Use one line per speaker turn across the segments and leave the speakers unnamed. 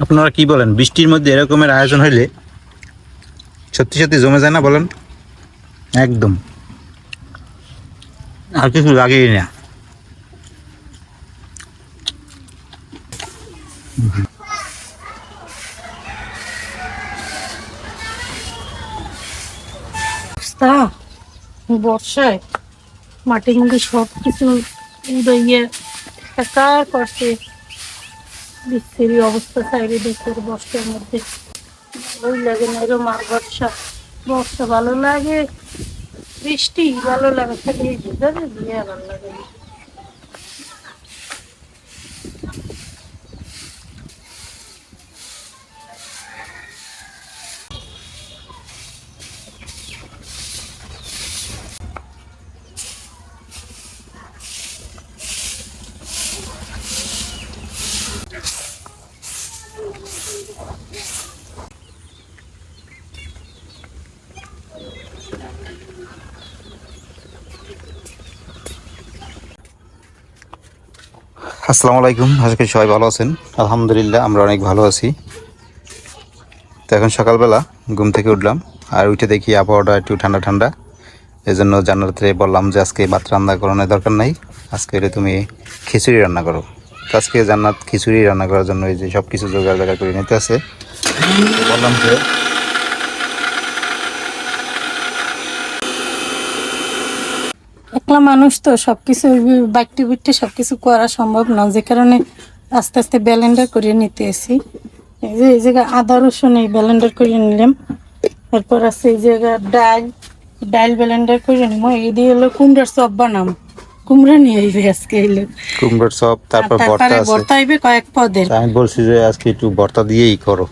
আপনারা কি বলেন? বৃষ্টির মধ্যে এরকমের আয়োজন হইলে সত্যি সত্যি জমে যায় না বলেন? একদম। আর কিছু লাগেই না।
বর্ষায় মাটির মধ্যে সব কিছু একার করছে। বিচ্ছিরি অবস্থা সাইডে দেখতে বর্ষার মধ্যে। ওই লাগে না এরকম আর বর্ষা। বর্ষা ভালো লাগে, বৃষ্টি ভালো লাগে, খালি ভিতরে দিয়ে ভালো লাগে
আসসালামু আলাইকুম, আশা করি সবাই ভালো আছেন। আলহামদুলিল্লাহ, আমরা অনেক ভালো আছি। তো এখন সকালবেলা ঘুম থেকে উঠলাম, আর উঠে দেখি আবহাওয়াটা একটু ঠান্ডা ঠান্ডা। এই জন্য জানাতে বললাম যে আজকে ভাত রান্না করানোর দরকার নাই, আজকে হলে তুমি খিচুড়ি রান্না করো। তো আজকে জান্নাত খিচুড়ি রান্না করার জন্য এই যে সব কিছু জোগাড় জোগাড় করে নিতে আছে। বললাম যে
একলা মানুষ তো সবকিছু বাইকটি বিটটি সবকিছু করা সম্ভব না। যে কারণে আস্তে আস্তে ব্যালেন্ডার করে নিতে আসি এই যে এই জায়গায় আদা রসুন এই ব্যালেন্ডার করে নিলাম। তারপর আছে এই জায়গা ডাল। ডাল ব্যালেন্ডার করে নিব। এই দিয়ে হলো কুমড়ার চপ বানাম কুমড়া নিয়ে আইবে আজকে এলো
কুমড়োর সব তারপর ভর্তা আছে।
ভর্তা আইবে কয়েক পদের।
তা আমি বলছি যে আজকে একটু ভর্তা দিয়েই করো।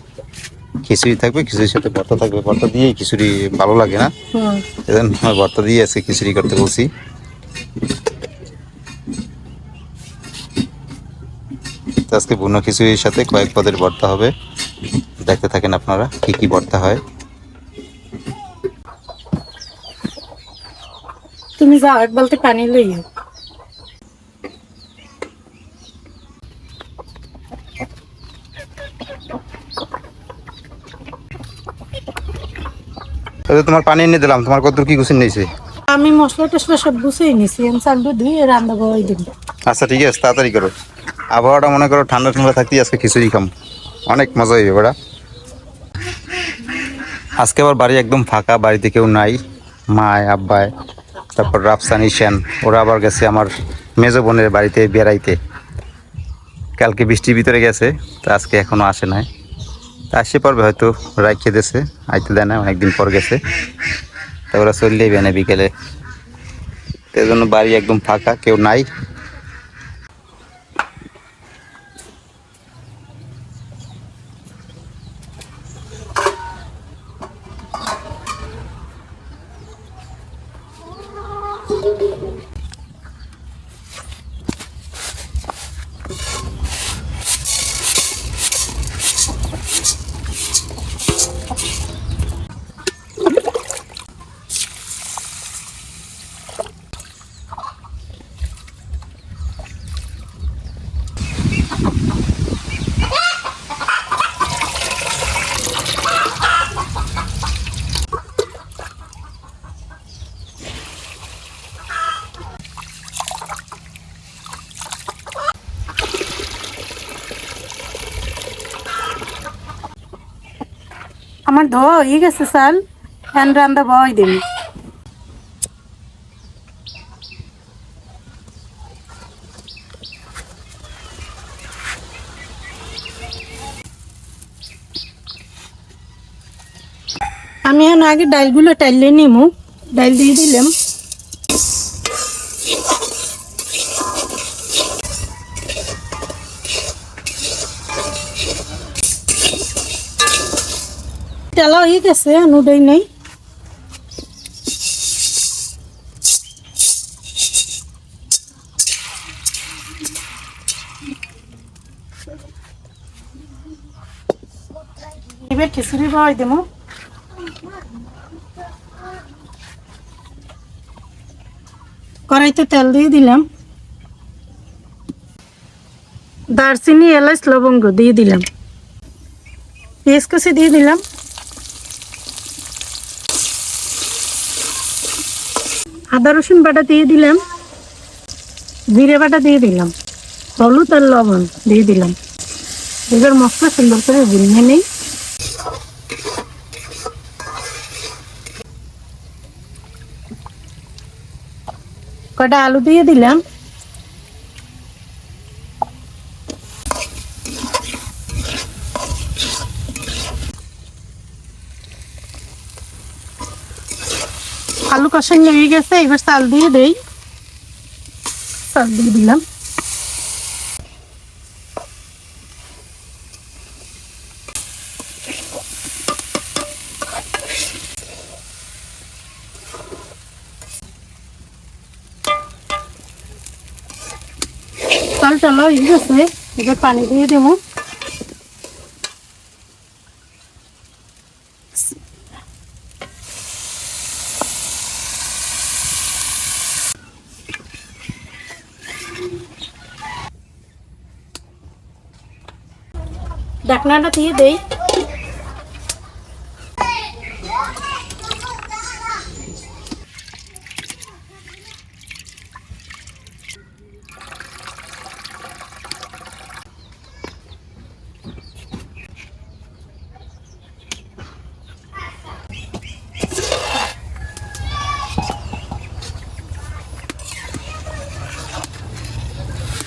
খিচুড়ি থাকবে খিচুড়ির সাথে ভর্তা থাকবে। ভর্তা দিয়েই খিচুড়ি ভালো লাগে না।
হুম।
এজন্য ভর্তা দিয়ে আজকে খিচুড়ি করতে বলছি। আজকে বুনো খিচুড়ির সাথে কয়েক পদের ভর্তা হবে। দেখতে থাকেন আপনারা কি কি ভর্তা হয়।
তুমি যাও এক বালতি পানি লইও।
তোমার পানি এনে দিলাম তোমার কত কি গুছিয়ে নিয়েছে?
আমি মশলা টসলা সব গুছিয়ে নিছি, আমি চালটা ধুয়ে রান্না বই দিব।
আচ্ছা ঠিক আছে, তাড়াতাড়ি করো। আবহাওয়াটা মনে করো ঠান্ডা ঠান্ডা থাকতেই আজকে খিচুড়ি খাম। অনেক মজা হইবে, বেড়া। আজকে আবার বাড়ি একদম ফাঁকা, বাড়িতে কেউ নাই। মায়, আব্বায়, তারপর রাফসানি সেন ওরা আবার গেছে আমার মেজো বোনের বাড়িতে বেড়াইতে। কালকে বৃষ্টির ভিতরে গেছে, তো আজকে এখনও আসে নাই। তা আসে পড়বে হয়তো রাখিয়ে দিয়েছে, আইতে দেয় না, অনেকদিন পর গেছে। তা ওরা চললেই বেনে বিকেলে। তো এই জন্য বাড়ি একদম ফাঁকা কেউ নাই।
ধোয়া হয়ে গেছে চাল ফ্যান রান্দা বই দিন আমি এখন আগে ডালগুলো টাইলে নিমু ডাল দিয়ে দিলাম। তেলা হয়ে গেছে নুডাই নেই। এবার খিচুড়ি বাই দেবো। কড়াইতে তেল দিয়ে দিলাম। দারচিনি, এলাচ, লবঙ্গ দিয়ে দিলাম। পেঁয়াজ দিয়ে দিলাম। আদা রসুন বাটা দিয়ে দিলাম। জিরে বাটা দিয়ে দিলাম। হলুদ আর লবণ দিয়ে দিলাম। এবার মশলা সুন্দর করে ভুনিয়ে নেই। কটা আলু দিয়ে দিলাম। আলু কষানো হয়ে গেছে, এবার চাল দিয়ে দেই। চাল দিয়ে দিলাম। চাল চালা হয়ে গেছে, এবার পানি দিয়ে দেবো। ঢাকনাটা দিয়ে দেই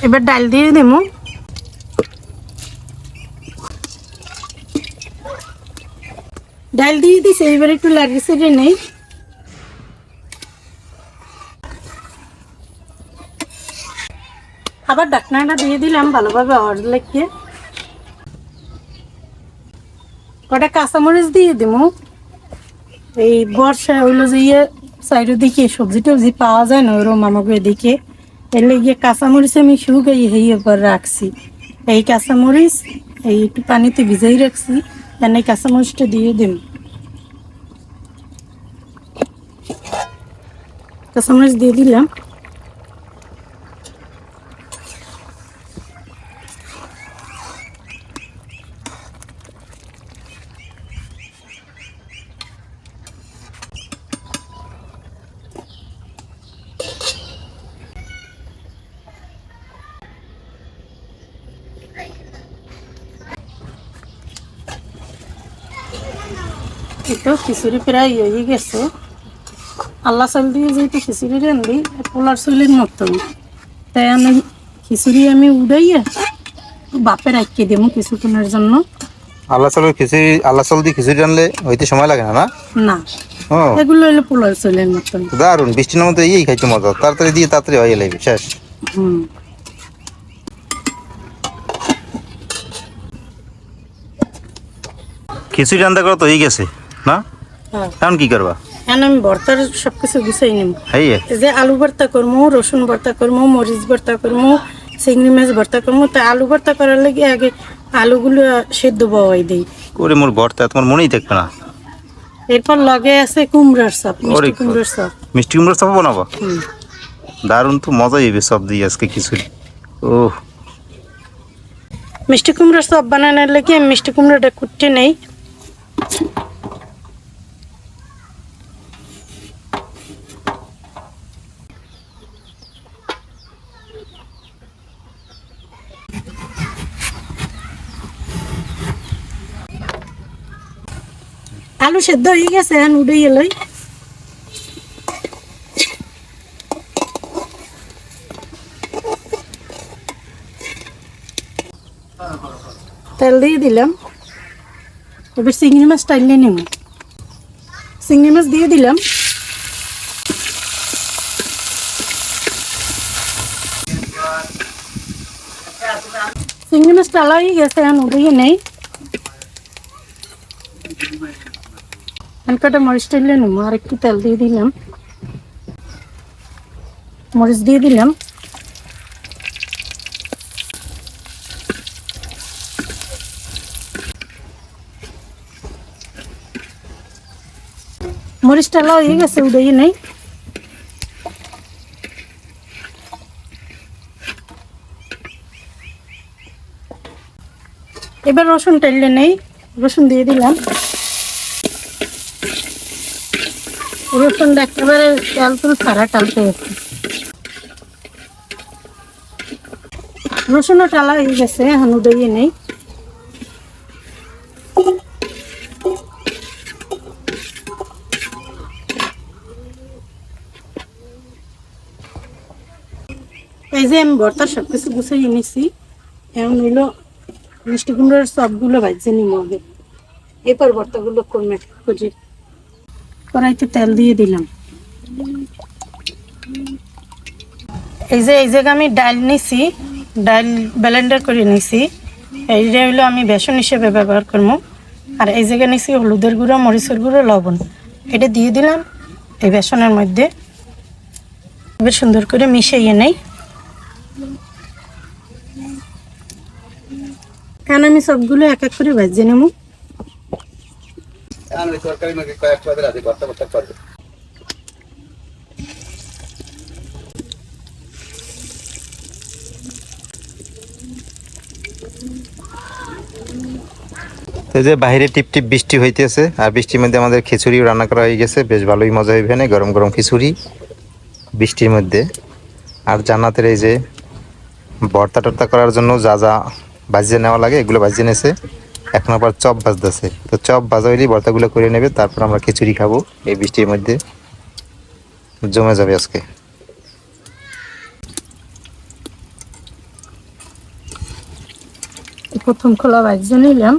এবার ডাল দিয়ে দেবো ডাল দিয়ে দিছে, এবার একটু লাগিয়ে সেরে নেই। আবার ডাকনাটা দিয়ে দিলাম ভালোভাবে অর লাগিয়ে কটা কাঁচামরিচ দিয়ে দিমু। এই বর্ষা হইল যে ইয়ে সাইডের দিকে সবজি টবজি পাওয়া যায় না, ওরম আমাকে এদিকে। এর লেগে কাঁচামরিচ আমি শুকাই এই এবার রাখছি। এই কাঁচামরিচ, এই একটু পানিতে ভিজাই রাখছি, এনে কাঁচামরিচটা দিয়ে দিম কাঁচামরিচ দিয়ে দিলাম তো খিচুড়ি প্রায় হয়ে গেছে আল্লাহ চাল দিয়ে যেহেতু খিচুড়ি রান্ধি পোলার চুলির মতো। তাই আমি খিচুড়ি আমি উড়াইয়া বাপে রাখিয়ে দেবো কিছুক্ষণের জন্য।
আল্লাহ চালের খিচুড়ি আল্লাহ চাল দিয়ে খিচুড়ি রানলে হইতে সময় লাগে না না?
না। এগুলো হলো পোলার চুলের মতন
দারুণ বৃষ্টির মধ্যে এই খাইতে মজা। তাড়াতাড়ি দিয়ে তাড়াতাড়ি হয়ে লাগবে শেষ।
হুম।
খিচুড়ি রান্না করা তো হয়ে গেছে না?
হ্যাঁ।
এখন কি করবা?
এখন আমি ভর্তার সব কিছু গুছাই নেব যে আলু ভর্তা করব রসুন ভর্তা করব মরিচ ভর্তা করব চিংড়ি মাছ ভর্তা করব তা আলু ভর্তা করার লাগে আগে আলুগুলো সেদ্ধ বওয়াই দিই।
ওরে মোর বর্তা তোমার মনেই থাকবে না।
এরপর লগে আছে কুমড়ার চপ মিষ্টি কুমড়ার চপ।
মিষ্টি কুমড়ো সব বানাবো। দারুণ তো মজাই হবে সব দিয়ে আজকে কিছু। ও
মিষ্টি কুমড়ার চপ বানানোর লাগে মিষ্টি কুমড়াটা কুটতে নেই। আলু সেদ্ধ হয়ে গেছে, এখন উঠে এলোই তেল দিয়ে দিলাম। এবার চিংড়ি মাছ টাইলে নেব। চিংড়ি মাছ দিয়ে দিলাম। চিংড়ি মাছ টালা হয়ে গেছে, এখন উঠিয়ে নেই। কটা মরিচ নেব আর একটু তেল দিয়ে দিলাম। মরিচ দিয়ে দিলাম। মরিচটা লাও হয়ে গেছে উদয় নেই। এবার রসুন টাইলে নেই, রসুন দিয়ে দিলাম। রসুনটা একেবারে তেল তুল ছাড়া টালতে রসুনও টালা হয়ে গেছে, এখন নেই। এই যে আমি বর্তার সব কিছু গুছিয়ে এনেছি এখন হইল মিষ্টি কুমড়োর সবগুলো ভাজছে নিম আগে এরপর বর্তাগুলো করবে খুঁজে। কড়াইতে তেল দিয়ে দিলাম। এই যে, এই জায়গায় আমি ডাল নিছি ডাল ব্লেন্ডার করে নিছি। এইটা হইল আমি বেসন হিসেবে ব্যবহার করব। আর এই জায়গায় নিছি হলুদের গুঁড়ো, মরিচের গুঁড়ো, লবণ। এটা দিয়ে দিলাম এই বেসনের মধ্যে। এবার সুন্দর করে মিশিয়ে নেই। কারণ আমি সবগুলো এক এক করে ভাজিয়ে নেব।
তরকারি নাকি কয়েক পদের আছে করবে। এই যে বাইরে টিপ টিপ বৃষ্টি হইতেছে, আর বৃষ্টির মধ্যে আমাদের খিচুড়িও রান্না করা হয়ে গেছে, বেশ ভালোই মজা হইবে না গরম গরম খিচুড়ি বৃষ্টির মধ্যে। আর জান্নাতের এই যে ভর্তা টর্তা করার জন্য যা যা বাজিয়ে নেওয়া লাগে, এগুলো বাজিয়ে নেছে। এখন আবার চপ ভাজতেছে। তো চপ ভাজা হইলেই ভর্তাগুলো করে নেবে, তারপর আমরা খিচুড়ি খাব এই বৃষ্টির মধ্যে। জমে যাবে আজকে।
প্রথম খোলা ভাজিয়ে নিলাম।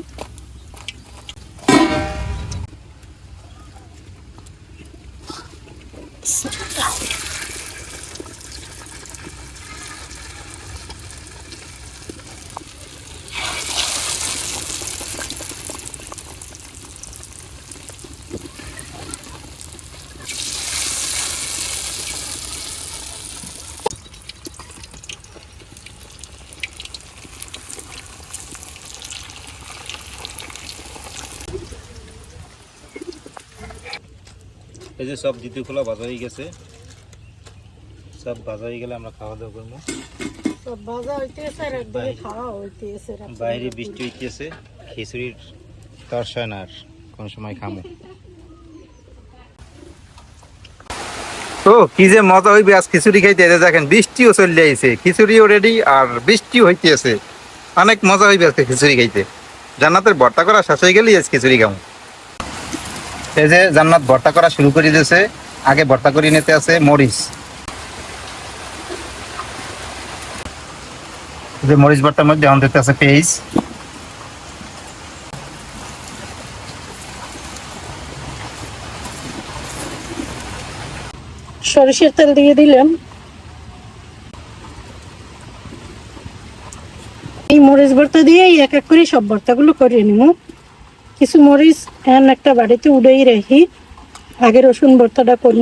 এই যে সব দ্বিতীয় খোলা ভাজা হয়ে গেছে। সব ভাজা হয়ে গেলে আমরা খাওয়া দাওয়া করব। বাইরে-
খাওয়া
বৃষ্টি হইতেছে খিচুড়ির তরসায় না আর কোন সময় খামো। ও কি যে মজা হইবে আজ খিচুড়ি খাইতে। দেখেন বৃষ্টিও চলে আইছে খিচুড়িও রেডি আর বৃষ্টিও হইতেছে। অনেক মজা হইবে আজকে খিচুড়ি খাইতে। জান্নাতের ভর্তা করা শেষ হয়ে গেলেই আজ খিচুড়ি খামো। এই যে জান্নাত ভর্তা করা শুরু করে দিয়েছে, আগে ভর্তা করে নিতে আছে মরিচ। যে মরিচ ভর্তার মধ্যে এখন দিতে আছে পেঁয়াজ।
সরিষার তেল দিয়ে দিলাম। এই মরিচ ভর্তা দিয়ে এক এক করে সব ভর্তাগুলো করিয়ে নিব। কিছু মরিচ এন একটা বাড়িতে উড়েই রাখি আগে রসুন ভর্তাটা করব।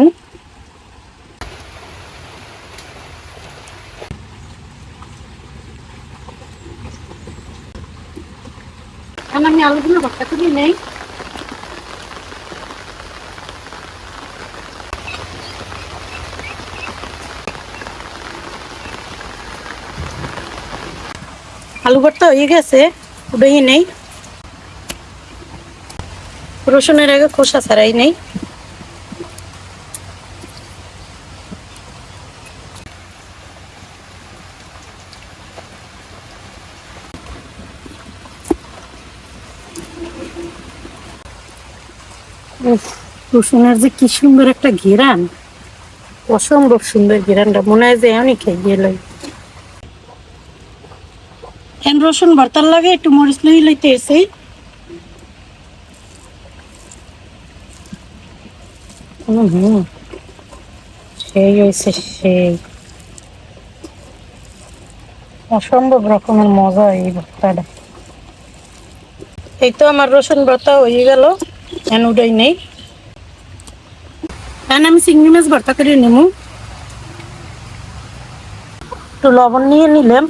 এখন আমি আলুগুলো ভর্তা করে, নেই। আলু ভর্তা হয়ে গেছে উঠেই নেই। রসুনের আগে খোসা ছাড়াই নেই। রসুনের যে কি সুন্দর একটা ঘেরান। অসম্ভব সুন্দর ঘেরানটা, মনে হয় যে খাইয়ে লই। এন রসুন ভর্তার লাগে একটু মরিচ লই লইতে এসে সেই হয়েছে সেই অসম্ভব রকমের মজা এই ভর্তাটা। এই তো আমার রসুন ভর্তা হয়ে গেল এন উডাই নেই। এখন আমি চিংড়ি মাছ ভর্তা করে নেব। একটু লবণ নিয়ে নিলাম।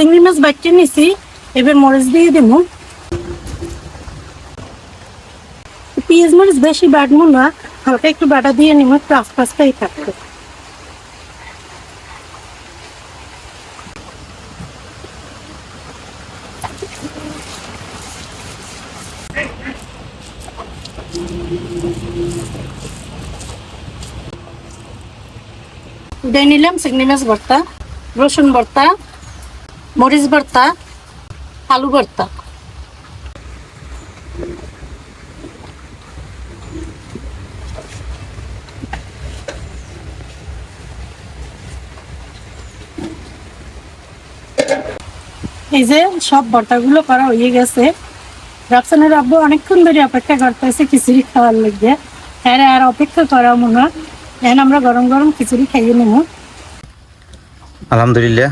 চিংড়ি মাছ বাটিয়ে নিছি, এবার মরিচ দিয়ে দেবো। পেঁয়াজ মরিচ বেশি বাটবো না, হালকা একটু বাটা দিয়ে নিবো একটু আস্তে থাকবে। দিয়ে নিলাম চিংড়ি মাছ ভর্তা, রসুন ভর্তা। মরিচ ভর্তা আলু ভর্তা। এই যে সব ভর্তাগুলো করা হয়ে গেছে। রাফসানের আব্বু অনেকক্ষণ ধরে অপেক্ষা করতেছে খিচুড়ি খাওয়ার লেগে। হ্যাঁ রে, আর অপেক্ষা করা মনে হয়। এখন আমরা গরম গরম খিচুড়ি খাইয়ে নেব।
আলহামদুলিল্লাহ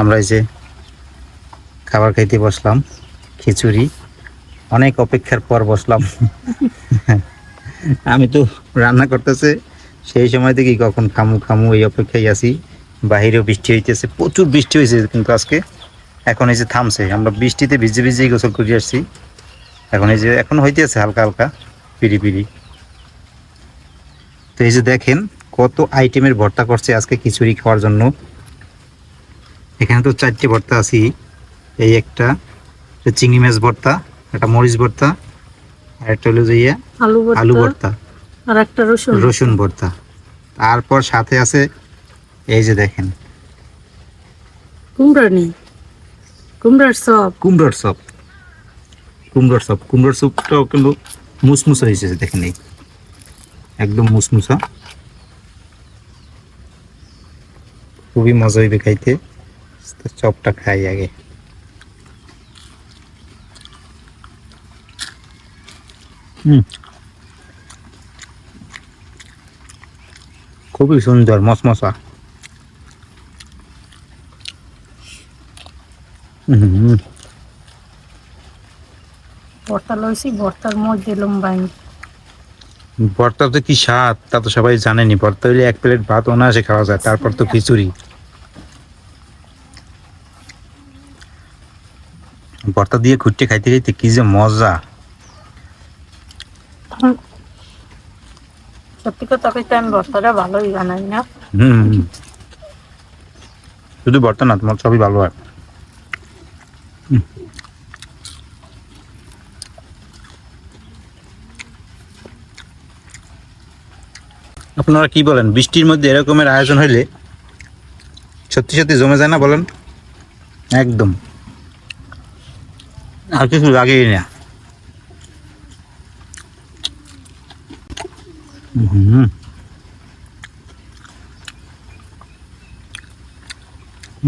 আমরা এই যে খাবার খাইতে বসলাম, খিচুড়ি। অনেক অপেক্ষার পর বসলাম। আমি তো রান্না করতেছে, সেই সময় থেকে কখন খামু খামু এই অপেক্ষায় আছি। বাহিরেও বৃষ্টি হইতেছে, প্রচুর বৃষ্টি হয়েছে কিন্তু আজকে। এখন এই যে থামছে, আমরা বৃষ্টিতে ভিজে ভিজেই গোসল করে আসছি। এখন এই যে, এখন হইতেছে হালকা হালকা, পিড়ি পিড়ি। তো এই যে দেখেন, কত আইটেমের ভর্তা করছে আজকে খিচুড়ি খাওয়ার জন্য। এখানে তো চারটে ভর্তা আছি এই একটা চিংড়ি মাছ ভর্তা একটা মরিচ ভর্তা আর একটা হলো যে ইয়ে
আলু ভর্তা আর একটা রসুন।
রসুন ভর্তা। তারপর সাথে আছে এই যে দেখেন।
কুমড়া নেই। কুমড়ার সব
কুমড়োর সপ কুমড়োর সপ কুমড়োর স্যুপটাও কিন্তু মুসমুসা হয়েছে দেখেন এই। একদম মুসমুসা। খুবই মজা হইবে খাইতে। চপটা খাই আগে। খুবই সুন্দর মশমশা।
ভর্তা লইছি ভর্তার মধ্যে দিলাম
ভর্তা তো কি স্বাদ তা তো সবাই জানেনি। ভর্তা হইলে এক প্লেট ভাত অনায়াসে খাওয়া যায় তারপর তো খিচুড়ি। ভর্তা দিয়ে খুঁটে খাইতে খাইতে কি যে মজা।
সত্যি কথা কইতে আমি ভালোই বানাই না।
হুম। শুধু না তোমার সবই ভালো হয়। আপনারা কি বলেন? বৃষ্টির মধ্যে এরকমের আয়োজন হইলে সত্যি সত্যি জমে যায় না বলেন? একদম। আর কিছু লাগেই না হুম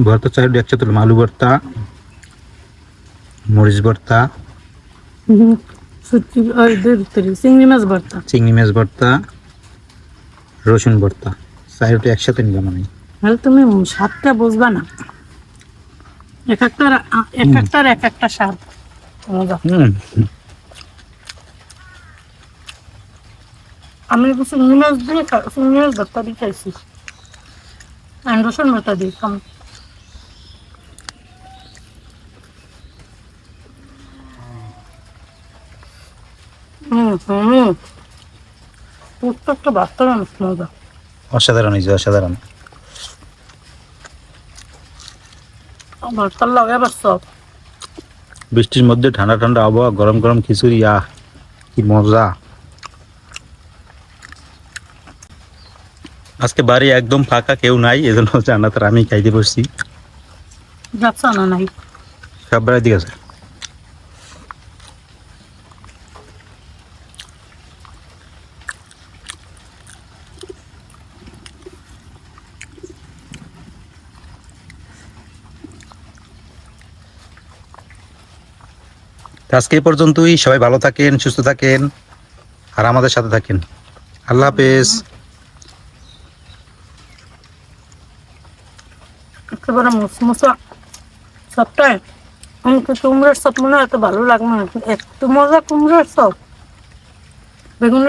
ভর্তা চাই দেখছ তো আলু ভর্তা মরিচ ভর্তা
চিংড়ি মাছ ভর্তা।
চিংড়ি মাছ ভর্তা রসুন ভর্তা একসাথে নিলাম আমি।
তাহলে তুমি স্বাদটা বুঝবা না। এক একটার এক একটার এক একটা স্বাদ। আমি চিংড়ি মাছ দিয়ে চিংড়ি মাছ ভর্তা দিয়ে খাইছি। রসুন ভর্তা দিয়ে খাম। হুম হুম প্রত্যেকটা বাস্তব মজা।
অসাধারণ হয়েছে অসাধারণ।
লগে
বৃষ্টির মধ্যে ঠান্ডা ঠান্ডা আবহাওয়া গরম গরম খিচুড়ি আহ কি মজা। আজকে বাড়ি একদম ফাঁকা কেউ নাই এজন্য জান্নাতের আমি খাইতে বসছি।
যাচ্ছে না নাই?
সব বেড়াই দিকে আছে। আজকে এই পর্যন্তই। সবাই ভালো থাকেন, সুস্থ থাকেন, আর আমাদের সাথে থাকেন। আল্লাহ হাফেজ।
একেবারে মুসমুসা সবটাই। আমাকে কুমড়োর সব মনে হয় এত ভালো লাগবে না। এত মজা কুমড়োর সব। বেগুন